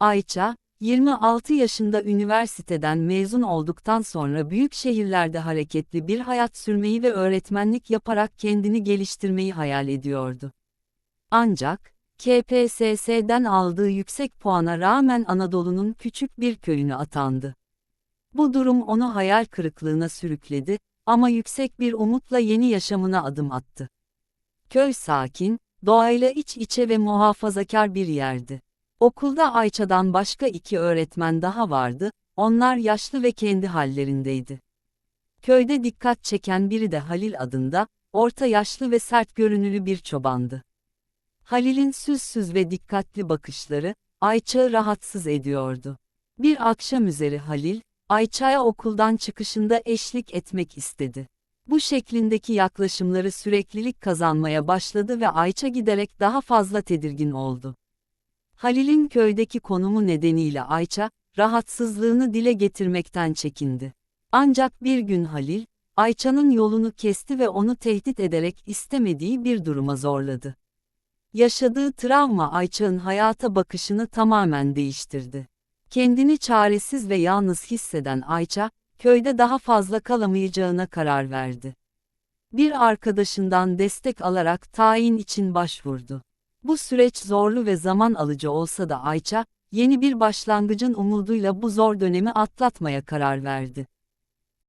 Ayça, 26 yaşında üniversiteden mezun olduktan sonra büyük şehirlerde hareketli bir hayat sürmeyi ve öğretmenlik yaparak kendini geliştirmeyi hayal ediyordu. Ancak, KPSS'den aldığı yüksek puana rağmen Anadolu'nun küçük bir köyüne atandı. Bu durum onu hayal kırıklığına sürükledi ama yüksek bir umutla yeni yaşamına adım attı. Köy sakin, doğayla iç içe ve muhafazakar bir yerdi. Okulda Ayça'dan başka iki öğretmen daha vardı, onlar yaşlı ve kendi hallerindeydi. Köyde dikkat çeken biri de Halil adında, orta yaşlı ve sert görünülü bir çobandı. Halil'in süzsüz ve dikkatli bakışları, Ayça'yı rahatsız ediyordu. Bir akşam üzeri Halil, Ayça'ya okuldan çıkışında eşlik etmek istedi. Bu şeklindeki yaklaşımları süreklilik kazanmaya başladı ve Ayça giderek daha fazla tedirgin oldu. Halil'in köydeki konumu nedeniyle Ayça, rahatsızlığını dile getirmekten çekindi. Ancak bir gün Halil, Ayça'nın yolunu kesti ve onu tehdit ederek istemediği bir duruma zorladı. Yaşadığı travma Ayça'nın hayata bakışını tamamen değiştirdi. Kendini çaresiz ve yalnız hisseden Ayça, köyde daha fazla kalamayacağına karar verdi. Bir arkadaşından destek alarak tayin için başvurdu. Bu süreç zorlu ve zaman alıcı olsa da Ayça, yeni bir başlangıcın umuduyla bu zor dönemi atlatmaya karar verdi.